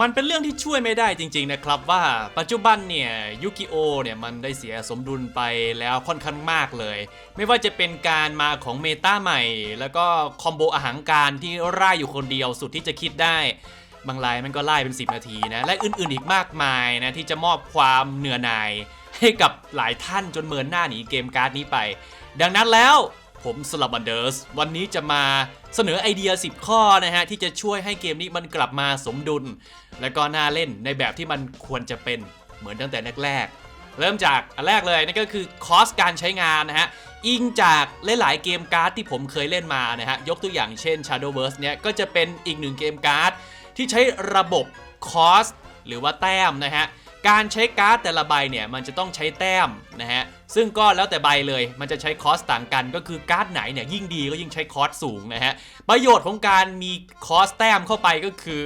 มันเป็นเรื่องที่ช่วยไม่ได้จริง ๆ นะครับว่าปัจจุบันเนี่ยยูกิโอเนี่ยมันได้เสียสมดุลไปแล้วค่อนข้างมากเลย ไม่ว่าจะเป็นการมาของเมตาใหม่ แล้วก็คอมโบอาหารการที่ร่ายอยู่คนเดียวสุดที่จะคิดได้บางรายมันก็ไล่เป็น 10 นาทีนะ และอื่นๆอีกมากมายนะ ที่จะมอบความเหนื่อยหน่าย ให้กับหลายท่านจนเมินหน้าหนีเกมการ์ดนี้ไป ดังนั้นแล้ว ผมสลับบันเดอร์สวันนี้จะมาเสนอไอเดีย 10 ข้อนะฮะ ที่จะช่วยให้เกมนี้มันกลับมาสมดุล และก็น่าเล่นในแบบที่มันควรจะเป็นเหมือนตั้งแต่แรกๆเริ่มจากอันแรกเลยนั่นก็คือคอสการใช้งานนะฮะอิงจากหลายๆเกมการ์ดที่ผมเคยเล่นมานะฮะยกตัวอย่างเช่น Shadowverse เนี่ยก็จะเป็นอีกหนึ่งเกมการ์ดที่ใช้ระบบคอสหรือว่าแต้มนะฮะ การใช้การ์ดแต่ละใบเนี่ยมันจะต้องใช้แต้มนะฮะซึ่งก็แล้วแต่ใบเลยมันจะใช้คอสต่างกัน ก็คือการ์ดไหนเนี่ยยิ่งดีก็ยิ่งใช้คอสสูงนะฮะประโยชน์ของการมีคอสแต้มเข้าไปก็คือ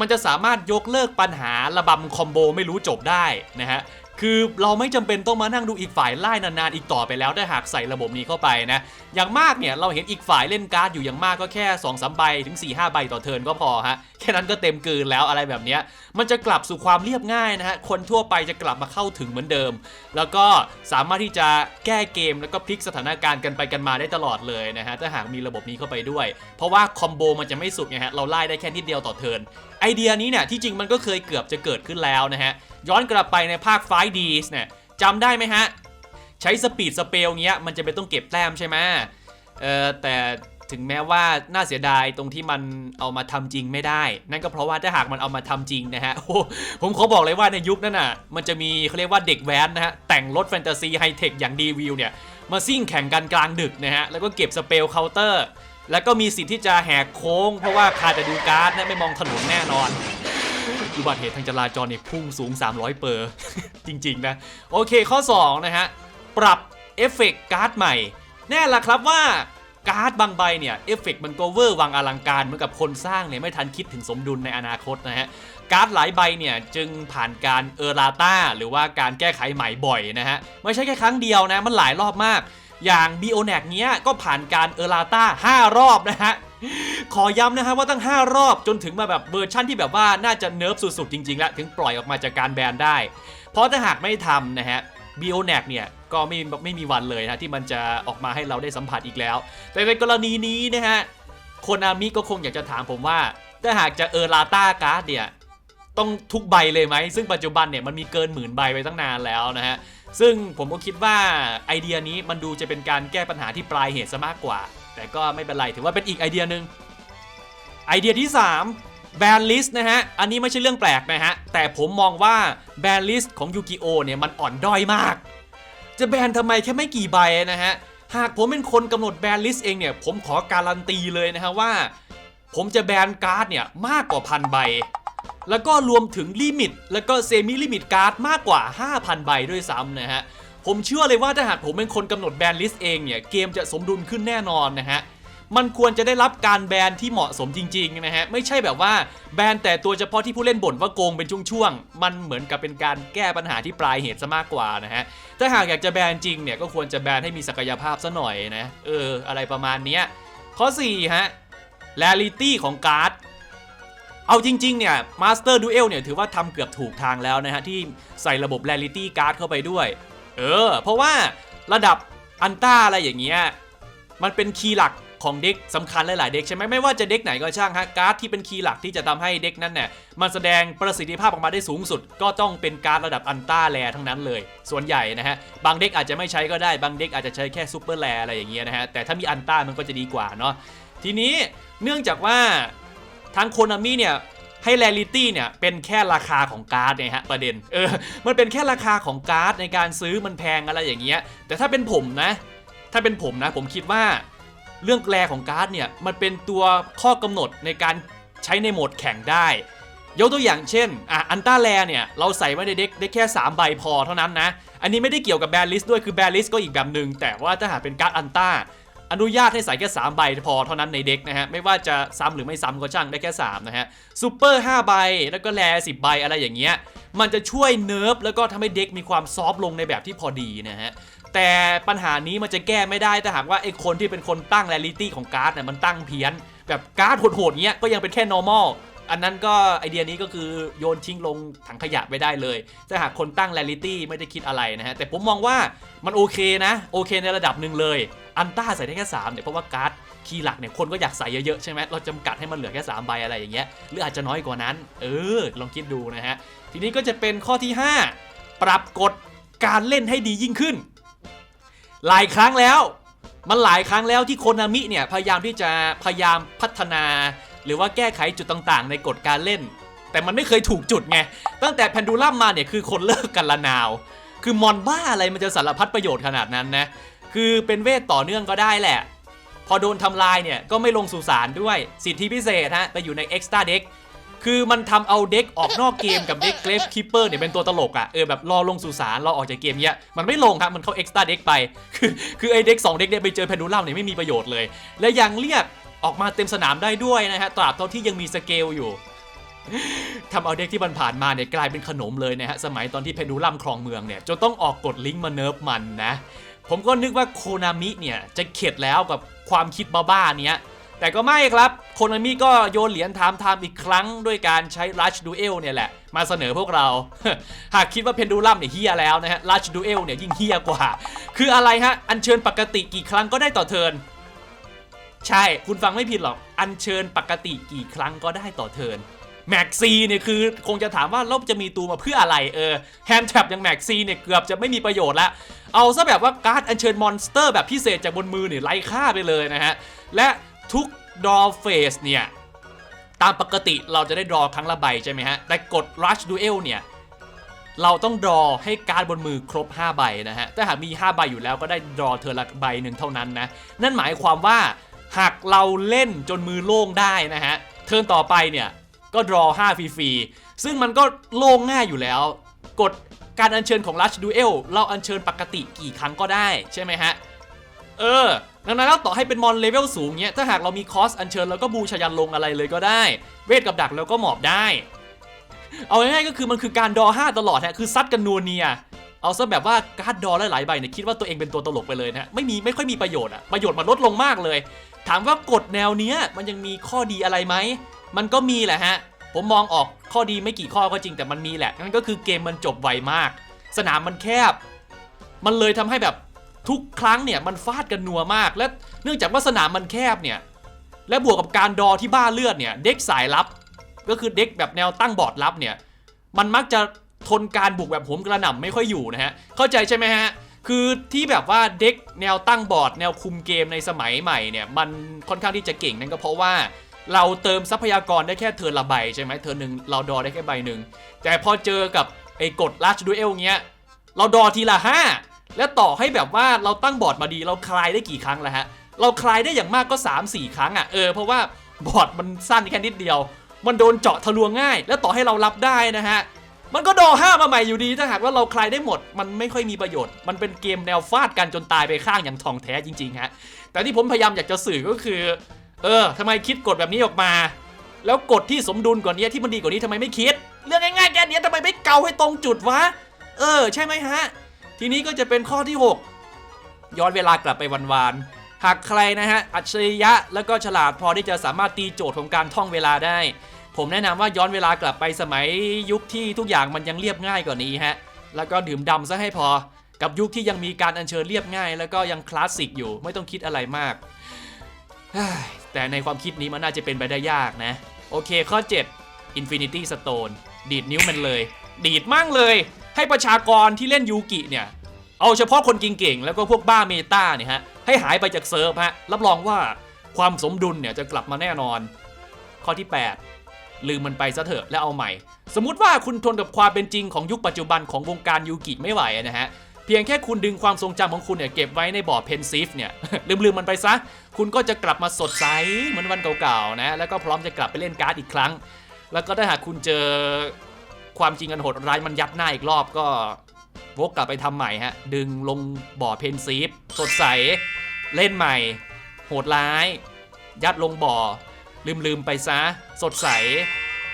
มันจะสามารถยกเลิกปัญหาระบำคอมโบไม่รู้จบได้นะฮะ คือเราไม่จำเป็นต้องมานั่งดูอีกฝ่ายไล่นานๆอีกต่อไปแล้วถ้าหากใส่ระบบนี้เข้าไปนะ อย่างมากเนี่ยเราเห็นอีกฝ่ายเล่นการ์ดอยู่อย่างมากก็แค่2อสใบถึง4ีหใบต่อเทิร์นก็พอฮะแค่นั้นก็เต็มเกินแล้วอะไรแบบนี้มันจะกลับสู่ความเรียบง่ายนะฮะคนทั่วไปจะกลับมาเข้าถึงเหมือนเดิม แล้วก็สามารถที่จะแก้เกมแล้วก็พลิกสถานการณ์กันไปกันมาได้ตลอดเลยนะฮะถ้าหากมีระบบนี้เข้าไปด้วย เพราะว่าคอมโบมันจะไม่สุดไงฮะเราไล่ได้แค่นิดเดียวต่อเทิร์นไอเดียนี้เนี่ยที่จริงมันก็เคยเกือบจะเกิดขึ้นแล้วนะฮะ ย้อนกลับไปในภาคไฟดีสเนี่ยจำได้ไหมฮะ ใช้สปีดสเปลเงี้ยมันจะเป็นต้องเก็บแต้มใช่ไหมเออแต่ถึงแม้ว่าน่าเสียดายตรงที่มันเอามาทำจริงไม่ได้ นั่นก็เพราะว่าถ้าหากมันเอามาทำจริงนะฮะโอ้ผมขอบอกเลยว่าในยุคนั้นน่ะ มันจะมีเขาเรียกว่าเด็กแว้นนะฮะ แต่งรถแฟนตาซีไฮเทคอย่างดีวิวเนี่ย มาซิ่งแข่งกันกลางดึกนะฮะ แล้วก็เก็บสเปลเคาน์เตอร์ แล้วก็มีสิทธิ์ที่จะแหกโค้ง เพราะว่าคาจะดูการ์ดนะไม่มองถนนแน่นอน อุบัติเหตุทางจราจรเนี่ยพุ่งสูง 300 เปอร์ จริง ๆ นะ โอเคข้อ 2 นะฮะ ปรับเอฟเฟกต์การ์ดใหม่ แน่ละครับว่าการ์ดบางใบเนี่ยเอฟเฟกต์มันก็เวอร์วังอลังการเหมือนกับคนสร้างเนี่ยไม่ทันคิดถึงสมดุลในอนาคตนะฮะการ์ดหลายใบเนี่ยจึงผ่านการเออร์ลาต้าหรือว่าการแก้ไขใหม่บ่อยนะฮะไม่ใช่แค่ครั้งเดียวนะมันหลายรอบมาก อย่าง b ีโอแนกเนี้ยก็ผ่านการเออร์ลาต้า5รอบนะฮะ ขอย้ำนะฮะว่าตั้ง 5 รอบจนถึงมาแบบเวอร์ชั่นที่แบบว่าน่าจะเนิร์ฟสุดๆ จริงๆ แล้ว ถึงปล่อยออกมาจากการแบนได้ เพราะถ้าหากไม่ทำนะฮะ b ีโอแนกเนี่ยก็ไม่ไม่มีวันเลยนะที่มันจะออกมาให้เราได้สัมผัสอีกแล้ว แต่ในกรณีนี้นะฮะโคนามิก็คงอยากจะถามผมว่า ถ้าหากจะเออร์ลาต้าการ์ดเนี่ยต้องทุกใบเลยไหม ซึ่งปัจจุบันเนี่ยมันมีเกินหมื่นใบไปตั้งนานแล้วนะฮะ ซึ่งผมก็คิดว่าไอเดียนี้มันดูจะเป็นการแก้ปัญหาที่ปลายเหตุซะมากกว่า แต่ก็ไม่เป็นไรถือว่าเป็นอีกไอเดียหนึ่งไอเดียที่ 3 แบนลิสต์นะฮะ อันนี้ไม่ใช่เรื่องแปลกนะฮะ แต่ผมมองว่าแบนลิสต์ของยูกิโอเนี่ยมันอ่อนด้อยมาก จะแบนทำไมแค่ไม่กี่ใบนะฮะ หากผมเป็นคนกำหนดแบนลิสต์เองเนี่ย ผมขอการันตีเลยนะฮะว่า ผมจะแบนการ์ดเนี่ยมากกว่าพันใบ แล้วก็รวมถึงลิมิต แล้วก็เซมิลิมิตการ์ดมากกว่า 5,000 ใบด้วยซ้ำนะฮะ ผมเชื่อเลยว่าถ้าหากผมเป็นคนกำหนดแบนลิสต์เองเนี่ยเกมจะสมดุลขึ้นแน่นอนนะฮะมันควรจะได้รับการแบนที่เหมาะสมจริงๆนะฮะไม่ใช่แบบว่าแบนแต่ตัวเฉพาะที่ผู้เล่นบ่นว่าโกงเป็นช่วงๆมันเหมือนกับเป็นการแก้ปัญหาที่ปลายเหตุซะมากกว่านะฮะถ้าหากอยากจะแบนจริงเนี่ยก็ควรจะแบนให้มีศักยภาพซะหน่อยนะเอออะไรประมาณเนี้ยข้อ4ฮะ reality ของการ์ดเอาจริง ๆ เนี่ย Master Duel เอลเนี่ยถือว่าทำเกือบถูกทางแล้วนะฮะที่ใส่ระบบ reality card เข้าไปด้วย เออ เพราะว่าระดับอันต้าอะไรอย่างเงี้ยมันเป็นคีย์หลักของเด็กสำคัญหลาย ๆ เด็กใช่ไหมไม่ว่าจะเด็กไหนก็ช่างฮะการ์ดที่เป็นคีย์หลักที่จะทำให้เด็กนั้นเนี่ยมันแสดงประสิทธิภาพออกมาได้สูงสุด ก็ต้องเป็นการ์ดระดับอันต้าแรทั้งนั้นเลย ส่วนใหญ่นะฮะบางเด็กอาจจะไม่ใช้ก็ได้บางเด็กอาจจะใช้แค่ซูเปอร์แรอะไรอย่างเงี้ยนะฮะแต่ถ้ามีอันต้ามันก็จะดีกว่าเนาะทีนี้เนื่องจากว่าทางโคนามิเนี่ย ให้แรลิตี้เนี่ยเป็นแค่ราคาของการ์ดเนี่ยฮะประเด็นเออมันเป็นแค่ราคาของการ์ดในการซื้อมันแพงอะไรอย่างเงี้ยแต่ถ้าเป็นผมนะ ถ้าเป็นผมนะผมคิดว่าเรื่องแรของการ์ดเนี่ยมันเป็นตัวข้อกำหนดในการใช้ในโหมดแข่งได้ ยกตัวอย่างเช่นอะอันต้าแลเนี่ยเราใส่ไว้ในเด็กได้แค่ 3 ใบพอเท่านั้นนะ อันนี้ไม่ได้เกี่ยวกับแบนลิสด้วยคือแบนลิสก็อีกแบบหนึ่งแต่ว่าถ้าหากเป็นการ์ดอันต้า อนุญาตให้ใส่แค่ 3 ใบพอเท่านั้นในเด็กนะฮะ ไม่ว่าจะซ้ำหรือไม่ซ้ำก็ช่างได้แค่ 3 นะฮะซูเปอร์5ใบแล้วก็แล10ใบอะไรอย่างเงี้ยมันจะช่วยเนิร์ฟแล้วก็ทำให้เด็กมีความซอฟต์ลงในแบบที่พอดีนะฮะแต่ปัญหานี้มันจะแก้ไม่ได้แต่หากว่าไอ้คนที่เป็นคนตั้งแรลิตี้ของการ์ดเนี่ยมันตั้งเพี้ยน แบบการ์ดโหดๆเงี้ยก็ยังเป็นแค่ normal อันนั้นก็ไอเดียนี้ก็คือโยนทิ้งลงถังขยะไปได้เลย ถ้าหากคนตั้ง reality ไม่ได้คิดอะไรนะฮะ แต่ผมมองว่ามันโอเคนะ โอเคในระดับหนึ่งเลย อันต้าใส่ได้แค่3เนี่ยเพราะว่าการ์ดคีย์หลักเนี่ยคนก็อยากใส่เยอะๆใช่ไหมเราจำกัดให้มันเหลือแค่3ใบอะไรอย่างเงี้ยหรืออาจจะน้อยกว่านั้น เออ ลองคิดดูนะฮะ ทีนี้ก็จะเป็นข้อที่ 5 ปรับกฎการเล่นให้ดียิ่งขึ้น หลายครั้งแล้ว มันหลายครั้งแล้วที่โคนามิเนี่ยพยายามที่จะพยายามพัฒนา หรือว่าแก้ไขจุดต่างๆ ในกฎการเล่น แต่มันไม่เคยถูกจุดไงตั้งแต่แพนดูลัมมาเนี่ยคือคนเลิกกันละนาว คือมอนบ้าอะไรมันจะสารพัดประโยชน์ขนาดนั้นนะ คือเป็นเวทต่อเนื่องก็ได้แหละ พอโดนทำลายเนี่ยก็ไม่ลงสู่สารด้วยสิทธิพิเศษฮะแต่อยู่ใน Extra Deck คือมันทำเอาเด็กออกนอกเกมกับเด็กเกรฟคิปเปอร์เนี่ยเป็นตัวตลกอะ่ะเออแบบรอลงสู่สารรอออกจากเกมเนี้ยมันไม่ลงครับมันเข้า Extra Deck ไปคือคือไอเด็กสองเด็กเนี่ยไปเจอแพนดูลัมเนี่ยไม่มีประโยชน์เลย และยังเรียกออกมาเต็มสนามได้ด้วยนะฮะตราบเท่าที่ยังมีสเกลอยู่ทำเอาเด็กที่มันผ่านมาเนี่ยกลายเป็นขนมเลยนะฮะสมัยตอนที่เพนดูลัมครองเมืองเนี่ยจนต้องออกกฎลิงก์มาเนิร์ฟมันนะ ผมก็นึกว่าโคนามิเนี่ยจะเข็ดแล้วกับความคิดบ้าๆเนี้ยแต่ก็ไม่ครับ โคนามิก็โยนเหรียญถามไทม์อีกครั้งด้วยการใช้ Rush Duel เนี่ยแหละ มาเสนอพวกเรา หากคิดว่าเพนดูลัมเนี่ยเฮียแล้วนะฮะ Rush Duel เนี่ยยิ่งเฮียกว่า คืออะไรฮะ อัญเชิญปกติกี่ครั้งก็ได้ต่อเทิน ใช่ คุณฟังไม่ผิดหรอก อัญเชิญปกติกี่ครั้งก็ได้ต่อเทิน แม็กซีเนี่ยคือคงจะถามว่าเราจะมีตูมาเพื่ออะไรเออแฮนด์แท็บอย่างแม็กซีเนี่ยเกือบจะไม่มีประโยชน์ละเอาซะแบบว่าการ์ดอัญเชิญมอนสเตอร์แบบพิเศษจากบนมือเนี่ยไร้ค่าไปเลยนะฮะและทุกดอเฟสเนี่ยตามปกติเราจะได้ดรอครั้งละใบใช่ไหมฮะ แต่กด Rush Duel เนี่ย เราต้องดรอให้การ์ดบนมือครบ 5 ใบนะฮะ ถ้าหากมี 5 ใบอยู่แล้วก็ได้ดรอเธอละใบหนึ่งเท่านั้นนะ นั่นหมายความว่าหากเราเล่นจนมือโล่งได้นะฮะ เทิร์นต่อไปเนี่ย ก็ดรอ5ฟรีๆซึ่งมันก็โล่งง่ายอยู่แล้ว กดการอัญเชิญของ Rush Duel เราอัญเชิญปกติกี่ครั้งก็ได้ใช่ไหมฮะ เออดังนั้นแล้วต่อให้เป็นมอนเลเวลสูงเนี้ย ถ้าหากเรามีคอสอัญเชิญแล้วก็บูชายันลงอะไรเลยก็ได้ เวทกับดักแล้วก็หมอบได้ เอาง่ายๆก็คือมันคือการดอ5ตลอดฮะคือซัดกันนัวเนียเอาซะแบบว่าการ์ดดอหลายๆใบเนี่ยคิดว่าตัวเองเป็นตัวตลกไปเลยนะฮะไม่มีไม่ค่อยมีประโยชน์อะประโยชน์มันลดลงมากเลย ถามว่ากฎแนวเนี้ยมันยังมีข้อดีอะไรไหม มันก็มีแหละฮะ ผมมองออกข้อดีไม่กี่ข้อก็จริงแต่มันมีแหละนั่นก็คือเกมมันจบไวมาก สนามมันแคบ มันเลยทำให้แบบทุกครั้งเนี่ยมันฟาดกันนัวมาก และเนื่องจากว่าสนามมันแคบเนี่ยและบวกกับการดอที่บ้าเลือดเนี่ยเด็กสายลับ ก็คือเด็กแบบแนวตั้งบอร์ดลับเนี่ยมันมักจะทนการบุกแบบโหมกระหน่ำไม่ค่อยอยู่นะฮะเข้าใจใช่ไหมฮะคือที่แบบว่าเด็กแนวตั้งบอร์ดแนวคุมเกมในสมัยใหม่เนี่ยมันค่อนข้างที่จะเก่งนั่นก็เพราะว่า เราเติมทรัพยากรได้แค่เทิร์นละใบใช่ไหมเทิร์นหนึ่งเราดอได้แค่ใบหนึ่งแต่พอเจอกับไอ้กดลัชดูเอลเงี้ยเราดอทีละ 5 และต่อให้แบบว่าเราตั้งบอร์ดมาดี เราคลายได้กี่ครั้งแล้วฮะเราคลายได้อย่างมากก็ 3-4 ครั้งอะเออเพราะว่าบอร์ดมันสั้นแค่นิดเดียว มันโดนเจาะทะลวงง่าย แล้วต่อให้เรารับได้นะฮะมันก็ดอห้ามาใหม่อยู่ดีถ้าหากว่าเราคลายได้หมด มันไม่ค่อยมีประโยชน์ มันเป็นเกมแนวฟาดกันจนตายไปข้างอย่างทองแท้จริงๆฮะแต่ที่ผมพยายามอยากจะสื่อก็คือ เออทำไมคิดกฎแบบนี้ออกมา แล้วกฎที่สมดุลกว่านี้ที่มันดีกว่านี้ทำไมไม่คิด เรื่องง่ายๆแค่นี้ทำไมไม่เกาให้ตรงจุดวะ เออ ใช่ไหมฮะ ทีนี้ก็จะเป็นข้อที่ 6 ย้อนเวลากลับไปวันๆหากใครนะฮะ อัจฉริยะแล้วก็ฉลาดพอที่จะสามารถตีโจทย์ของการท่องเวลาได้ ผมแนะนำว่าย้อนเวลากลับไปสมัยยุคที่ทุกอย่างมันยังเรียบง่ายกว่านี้ฮะ แล้วก็ดื่มดำซะให้พอ กับยุคที่ยังมีการอัญเชิญเรียบง่าย แล้วก็ยังคลาสสิกอยู่ ไม่ต้องคิดอะไรมาก แต่ในความคิดนี้มันน่าจะเป็นไปได้ยากนะ โอเคข้อ 7 Infinity Stone ดีดนิ้วมันเลย ดีดมั่งเลย ให้ประชากรที่เล่นยูกิเนี่ย เอาเฉพาะคนเก่งๆ แล้วก็พวกบ้าเมตาเนี่ยฮะ ให้หายไปจากเซิร์ฟฮะ รับรองว่าความสมดุลเนี่ยจะกลับมาแน่นอน ข้อที่ 8 ลืมมันไปซะเถอะแล้วเอาใหม่ สมมุติว่าคุณทนกับความเป็นจริงของยุคปัจจุบันของวงการยูกิไม่ไหวนะฮะ เพียงแค่คุณดึงความทรงจำของคุณเนี่ยเก็บไว้ในบอร์ดเพนซิฟเนี่ยลืมๆมันไปซะ คุณก็จะกลับมาสดใสเหมือนวันเก่าๆนะ แล้วก็พร้อมจะกลับไปเล่นการ์ดอีกครั้ง แล้วก็ถ้าหากคุณเจอความจริงอันโหดร้ายมันยัดหน้าอีกรอบก็วกกลับไปทำใหม่ฮะ ดึงลงบ่อเพนซีฟสดใส เล่นใหม่ โหดร้าย ยัดลงบ่อ ลืมๆไปซะ สดใส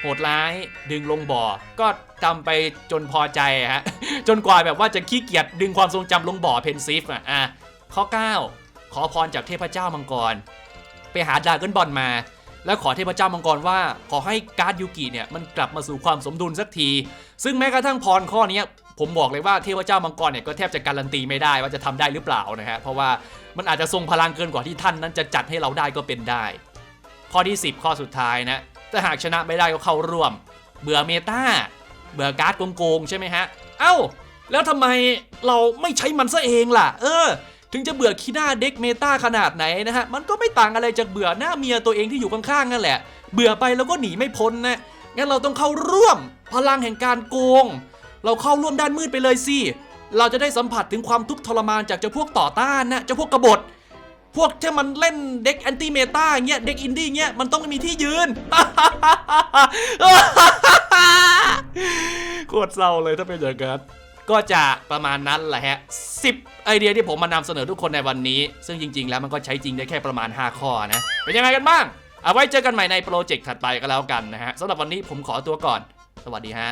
โหดร้ายดึงลงบ่อ ก็ทำไปจนพอใจฮะ จนกว่าแบบว่าจะขี้เกียจดึงความทรงจำลงบ่อเพนซิฟอะอะข้อ 9 ขอพรจากเทพเจ้ามังกร ไปหาดราก้อนบอลมา และขอเทพเจ้ามังกรว่า ขอให้การ์ดยูกิเนี่ยมันกลับมาสู่ความสมดุลสักที ซึ่งแม้กระทั่งพรข้อนี้ผมบอกเลยว่าเทพเจ้ามังกรเนี่ยก็แทบจะการันตีไม่ได้ว่าจะทำได้หรือเปล่านะฮะเพราะว่ามันอาจจะทรงพลังเกินกว่าที่ท่านนั้นจะจัดให้เราได้ก็เป็นได้ ข้อที่ 10 ข้อสุดท้ายนะ ถ้าหากชนะไม่ได้ก็เข้าร่วม เบื่อเมตาเบื่อการ์ดโกงๆใช่ไหมฮะ เอ้า แล้วทำไมเราไม่ใช้มันซะเองล่ะ เออ ถึงจะเบื่อขี้หน้าเด็กเมตาขนาดไหนนะฮะ มันก็ไม่ต่างอะไรจากเบื่อหน้าเมียตัวเองที่อยู่ข้างๆนั่นแหละ เบื่อไปแล้วก็หนีไม่พ้นนะ งั้นเราต้องเข้าร่วม พลังแห่งการโกง เราเข้าร่วมด้านมืดไปเลยสิ เราจะได้สัมผัสถึงความทุกข์ทรมานจากเจ้าพวกต่อต้านนะ เจ้าพวกกบฏ พวกที่มันเล่นเด็กแอนตี้เมตาเงี้ยเด็กอินดี้เงี้ยมันต้องมีที่ยืนโคตรเศร้าเลยถ้าเป็นอย่างนั้นก็จะประมาณนั้นแหละฮะ10ไอเดียที่ผมมานำเสนอทุกคนในวันนี้ ซึ่งจริง ๆ แล้วมันก็ใช้จริงได้แค่ประมาณ 5 ข้อนะ เป็นยังไงกันบ้าง เอาไว้เจอกันใหม่ในโปรเจกต์ถัดไปก็แล้วกันนะฮะสำหรับวันนี้ผมขอตัวก่อน สวัสดีฮะ